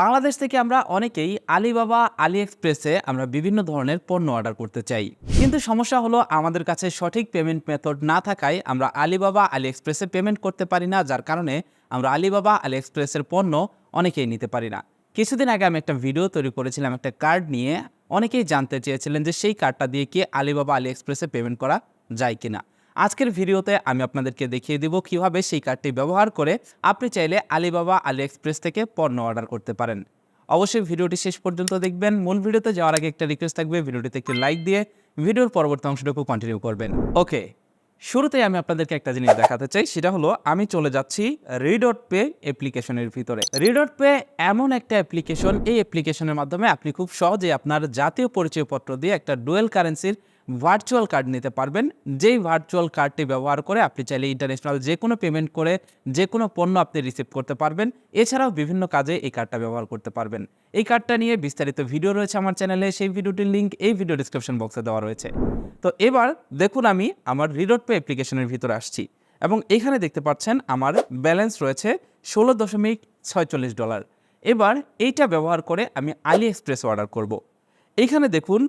বাংলাদেশ থেকে আমরা অনেকেই আলিবাবা আলি এক্সপ্রেসে আমরা বিভিন্ন ধরনের পণ্য অর্ডার করতে চাই। কিন্তু সমস্যা হলো আমাদের কাছে সঠিক পেমেন্ট মেথড না থাকায় আমরা আলিবাবা আলি এক্সপ্রেসে পেমেন্ট করতে পারি না, যার কারণে আমরা আলিবাবা আলি এক্সপ্রেসের পণ্য অনেকেই নিতে পারি না। কিছুদিন আগে আমি একটা ভিডিও তৈরি করেছিলাম, একটা কার্ড নিয়ে অনেকেই জানতে চেয়েছিলেন যে সেই কার্ডটা দিয়ে কি আলিবাবা আলি এক্সপ্রেসে পেমেন্ট করা যায় কিনা। আজকের ভিডিওতে আমি আপনাদেরকে দেখিয়ে দিব কীভাবে সেই কার্ডটি ব্যবহার করে আপনি চাইলে আলিবাবা আলি এক্সপ্রেস থেকে পণ্য অর্ডার করতে পারেন। অবশ্যই ভিডিওটি শেষ পর্যন্ত দেখবেন। মূল ভিডিওতে যাওয়ার আগে একটা রিকোয়েস্ট থাকবে, ভিডিওটিতে একটি লাইক দিয়ে ভিডিওর পরবর্তী অংশটুকু কন্টিনিউ করবেন। ওকে শুরুতেই আমি আপনাদেরকে একটা জিনিস দেখাতে চাই, সেটা হলো আমি চলে যাচ্ছি রিডট পে অ্যাপ্লিকেশনের ভিতরে। রিডট পে এমন একটা অ্যাপ্লিকেশন এই অ্যাপ্লিকেশনের মাধ্যমে আপনি খুব সহজে আপনার জাতীয় পরিচয়পত্র দিয়ে একটা ডুয়েল কারেন্সির ভার্চুয়াল কার্ড নিতে পারবেন। যেই ভার্চুয়াল কার্ডটি ব্যবহার করে আপনি চাইলে ইন্টারন্যাশনাল যে কোনো পেমেন্ট করে যে কোনো পণ্য আপনি রিসিভ করতে পারবেন। এছাড়াও বিভিন্ন কাজে এই কার্ডটা ব্যবহার করতে পারবেন। এই কার্ডটা নিয়ে বিস্তারিত ভিডিও রয়েছে আমার চ্যানেলে সেই ভিডিওটির লিঙ্ক এই ভিডিও ডিসক্রিপশন বক্সে দেওয়া রয়েছে। তো এবার দেখুন আমি আমার রিডট পে অ্যাপ্লিকেশনের ভিতরে আসছি এবং এখানে দেখতে পাচ্ছেন আমার ব্যালেন্স রয়েছে ষোলো দশমিক ছয়চল্লিশ ডলার এবার এইটা ব্যবহার করে আমি আলি এক্সপ্রেস অর্ডার করব। এইখানে দেখুন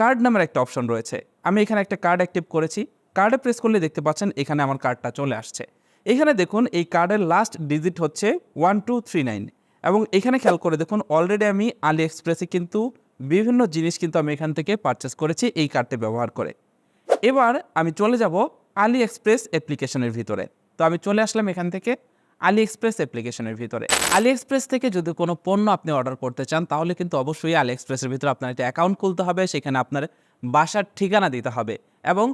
কার্ড নামের একটা অপশন রয়েছে। আমি এখানে একটা কার্ড অ্যাক্টিভ করেছি। কার্ডে প্রেস করলে দেখতে পাচ্ছেন এখানে আমার কার্ডটা চলে আসছে। এখানে দেখুন এই কার্ডের লাস্ট ডিজিট হচ্ছে ওয়ান টু থ্রি নাইন এবং এখানে খেয়াল করে দেখুন অলরেডি আমি আলি এক্সপ্রেসে কিন্তু বিভিন্ন জিনিস কিন্তু আমি এখান থেকে পারচেস করেছি এই কার্ডটি ব্যবহার করে। এবার আমি চলে যাব আলি এক্সপ্রেস অ্যাপ্লিকেশনের ভিতরে। তো আমি চলে আসলাম এখান থেকে। আলি এক্সপ্রেস অ্যাপ্লিকেশনের ভিতরে। আলি এক্সপ্রেস থেকে যদি কোনো পণ্য আপনি অর্ডার করতে চান, তাহলে কিন্তু অবশ্যই আলি এক্সপ্রেসের ভিতরে আপনার একটা অ্যাকাউন্ট খুলতে হবে, সেখানে আপনার বাসার ঠিকানা দিতে হবে এবং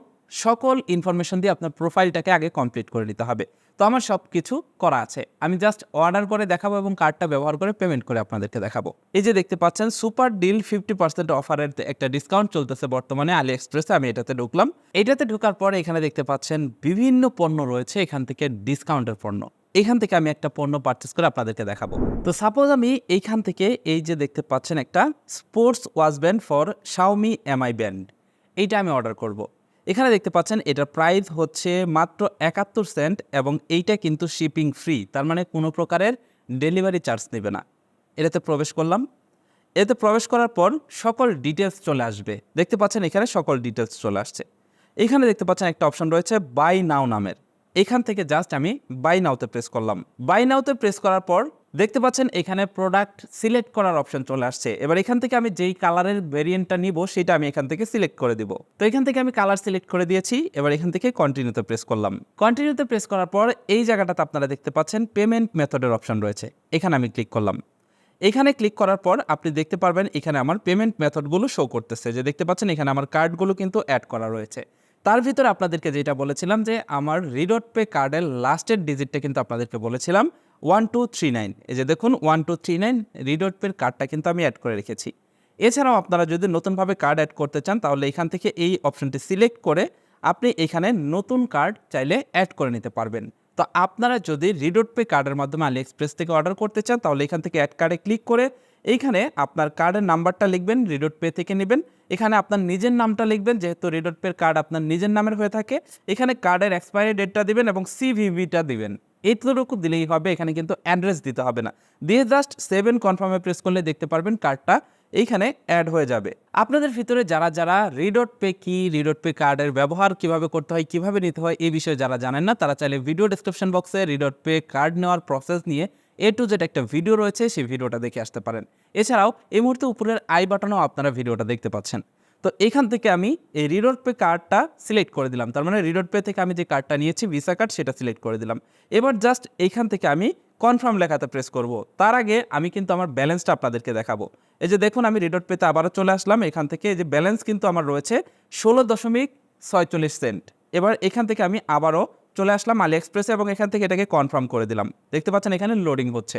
সকল ইনফরমেশন দিয়ে আপনার প্রোফাইলটাকে আগে কমপ্লিট করে নিতে হবে। তো আমার সব কিছু করা আছে। আমি জাস্ট অর্ডার করে দেখাবো এবং কার্ডটা ব্যবহার করে পেমেন্ট করে আপনাদেরকে দেখাবো। এই যে দেখতে পাচ্ছেন সুপার ডিল ফিফটি পার্সেন্ট অফারের একটা ডিসকাউন্ট চলতেছে বর্তমানে আলি এক্সপ্রেসে আমি এটাতে ঢুকলাম। এটাতে ঢোকার পরে এখানে দেখতে পাচ্ছেন, বিভিন্ন পণ্য রয়েছে, এখান থেকে ডিসকাউন্টের পণ্য। এখান থেকে আমি একটা পণ্য পারচেস করে আপনাদেরকে দেখাবো। তো সাপোজ আমি এইখান থেকে এই যে দেখতে পাচ্ছেন একটা sports watch band for Xiaomi Mi band এইটা আমি অর্ডার করব। এখানে দেখতে পাচ্ছেন এটার প্রাইস হচ্ছে মাত্র একাত্তর সেন্ট এবং এইটা কিন্তু শিপিং ফ্রি তার মানে কোনো প্রকারের ডেলিভারি চার্জ নেবে না। এটাতে প্রবেশ করলাম। এতে প্রবেশ করার পর সকল ডিটেলস চলে আসবে। দেখতে পাচ্ছেন এখানে সকল ডিটেলস চলে আসছে। এখানে দেখতে পাচ্ছেন একটা অপশন রয়েছে বাই নাও নামের। এখান থেকে জাস্ট আমি বাই নাওতে প্রেস করলাম। বাই নাওতে প্রেস করার পর দেখতে পাচ্ছেন এখানে প্রোডাক্ট সিলেক্ট করার অপশন চলে আসছে। এবার এখান থেকে আমি যেই কালারের ভেরিয়েন্টটা নিব, সেটা আমি এখান থেকে সিলেক্ট করে দিব। তো এখান থেকে আমি কালার সিলেক্ট করে দিয়েছি, এবার এখান থেকে কন্টিনিউতে প্রেস করলাম। কন্টিনিউতে প্রেস করার পর এই জায়গাটাতে আপনারা দেখতে পাচ্ছেন পেমেন্ট মেথডের অপশন রয়েছে। এখানে আমি ক্লিক করলাম। এখানে ক্লিক করার পর আপনি দেখতে পারবেন এখানে আমার পেমেন্ট মেথডগুলো শো করতেছে। যে দেখতে পাচ্ছেন এখানে আমার কার্ডগুলো কিন্তু অ্যাড করা রয়েছে। তার ভিতরে আপনাদেরকে যেটা বলেছিলাম যে আমার রিডট পে কার্ডের লাস্টের ডিজিটটা কিন্তু আপনাদেরকে বলেছিলাম ওয়ান টু থ্রি নাইন এই যে দেখুন one two three nine Redot পের কার্ডটা কিন্তু আমি অ্যাড করে রেখেছি। এছাড়াও আপনারা যদি নতুনভাবে কার্ড অ্যাড করতে চান, তাহলে এখান থেকে এই অপশনটি সিলেক্ট করে আপনি এখানে নতুন কার্ড চাইলে অ্যাড করে নিতে পারবেন। তো আপনারা যদি রিডট পে কার্ডের মাধ্যমে আলি এক্সপ্রেস থেকে অর্ডার করতে চান, তাহলে এখান থেকে অ্যাড কার্ডে ক্লিক করে এইখানে আপনার কার্ডের নাম্বারটা লিখবেন রিডট পে থেকে নেবেন। এখানে আপনার নিজের নামটা লিখবেন, যেহেতু রিডট পের কার্ড আপনার নিজের নামের হয়ে থাকে। এখানে কার্ডের এক্সপায়ারি ডেটটা দিবেন এবং সিভিভিটা দিবেন। এইটুকু দিলেই হবে, এখানে কিন্তু অ্যাড্রেস দিতে হবে না। দিয়ে জাস্ট সেভেন কনফার্মে প্রেস করলে দেখতে পারবেন কার্ডটা এইখানে অ্যাড হয়ে যাবে। আপনাদের ভিতরে যারা যারা রিডট পে কি রিডট পে কার্ডের ব্যবহার কীভাবে করতে হয়, কীভাবে নিতে হয় এই বিষয়ে যারা জানেন না, তারা চাইলে ভিডিও ডিসক্রিপশন বক্সে রিডট পে কার্ড নেওয়ার প্রসেস নিয়ে এ টু জেড একটা ভিডিও রয়েছে, সেই ভিডিওটা দেখে আসতে পারেন। এছাড়াও, এই মুহূর্তে উপরের আই বাটনেও আপনারা ভিডিওটা দেখতে পাচ্ছেন। তো এখান থেকে আমি এই রিডট পে কার্ডটা সিলেক্ট করে দিলাম। তার মানে রিডট পে থেকে আমি যে কার্ডটা নিয়েছি ভিসা কার্ড সেটা সিলেক্ট করে দিলাম। এবার জাস্ট এইখান থেকে আমি কনফার্ম লেখাতে প্রেস করব। তার আগে আমি কিন্তু আমার ব্যালেন্সটা আপনাদেরকে দেখাবো। এই যে দেখুন, আমি রিডট পেতে আবারও চলে আসলাম। এখান থেকে এই যে ব্যালেন্স কিন্তু আমার রয়েছে ষোলো দশমিক ছয়চল্লিশ সেন্ট এবার এখান থেকে আমি আবারও চলে আসলাম আলি এক্সপ্রেসে এবং এখান থেকে এটাকে কনফার্ম করে দিলাম। দেখতে পাচ্ছেন এখানে লোডিং হচ্ছে।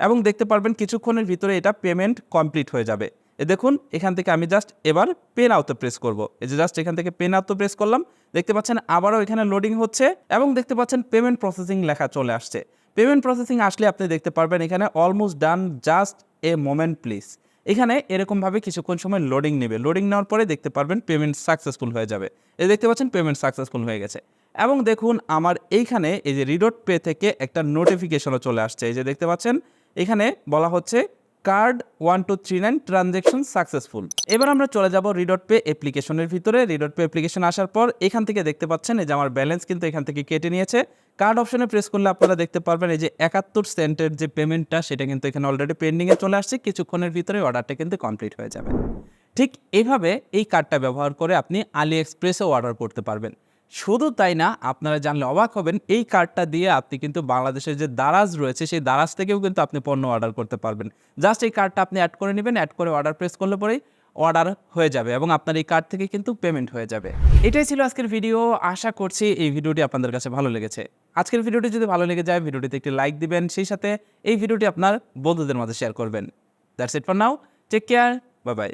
এবং দেখতে পারবেন কিছুক্ষণের ভিতরে এটা পেমেন্ট কমপ্লিট হয়ে যাবে। এ দেখুন, এখান থেকে আমি জাস্ট এবার পেন আউতে প্রেস করব। এই যে জাস্ট এখান থেকে পেন আউতে প্রেস করলাম, দেখতে পাচ্ছেন আবারও এখানে লোডিং হচ্ছে এবং দেখতে পাচ্ছেন পেমেন্ট প্রসেসিং লেখা চলে আসছে। পেমেন্ট প্রসেসিং আসলে আপনি দেখতে পারবেন এখানে almost done just a moment please এখানে এরকমভাবে কিছুক্ষণ সময় লোডিং নেবে। লোডিং নেওয়ার পরে দেখতে পারবেন পেমেন্ট সাকসেসফুল হয়ে যাবে। এই দেখতে পাচ্ছেন পেমেন্ট সাকসেসফুল হয়ে গেছে। এবং দেখুন আমার এইখানে এই যে রিডোট পে থেকে একটা নোটিফিকেশনও চলে আসছে। এই যে দেখতে পাচ্ছেন, এখানে বলা হচ্ছে card one two three nine transaction successful এবার আমরা চলে যাব রিডট পে অ্যাপ্লিকেশনের ভিতরে। রিডট পে অ্যাপ্লিকেশন আসার পর এখান থেকে দেখতে পাচ্ছেন এই যে আমার ব্যালেন্স কিন্তু এখান থেকে কেটে নিয়েছে। কার্ড অপশনে প্রেস করলে আপনারা দেখতে পারবেন এই যে একাত্তর সেন্টের যে পেমেন্টটা সেটা কিন্তু এখানে অলরেডি পেন্ডিংয়ে চলে আসছে। কিছুক্ষণের ভিতরে অর্ডারটা কিন্তু কমপ্লিট হয়ে যাবে। ঠিক এভাবে এই কার্ডটা ব্যবহার করে আপনি আলি এক্সপ্রেসেও অর্ডার করতে পারবেন। শুধু তাই না, আপনারা জানলে অবাক হবেন, এই কার্ডটা দিয়ে আপনি কিন্তু বাংলাদেশের যে দারাজ রয়েছে, সেই দারাজ থেকেও কিন্তু আপনি পণ্য অর্ডার করতে পারবেন। জাস্ট এই কার্ডটা আপনি অ্যাড করে নেবেন অ্যাড করে অর্ডার প্রেস করলে পরেই অর্ডার হয়ে যাবে এবং আপনার এই কার্ড থেকে কিন্তু পেমেন্ট হয়ে যাবে। এটাই ছিল আজকের ভিডিও আশা করছি এই ভিডিওটি আপনাদের কাছে ভালো লেগেছে। আজকের ভিডিওটি যদি ভালো লেগে যায়, ভিডিওটিতে একটি লাইক দিবেন, সেই সাথে এই ভিডিওটি আপনার বন্ধুদের মাঝে শেয়ার করবেন। That's it for now take care bye bye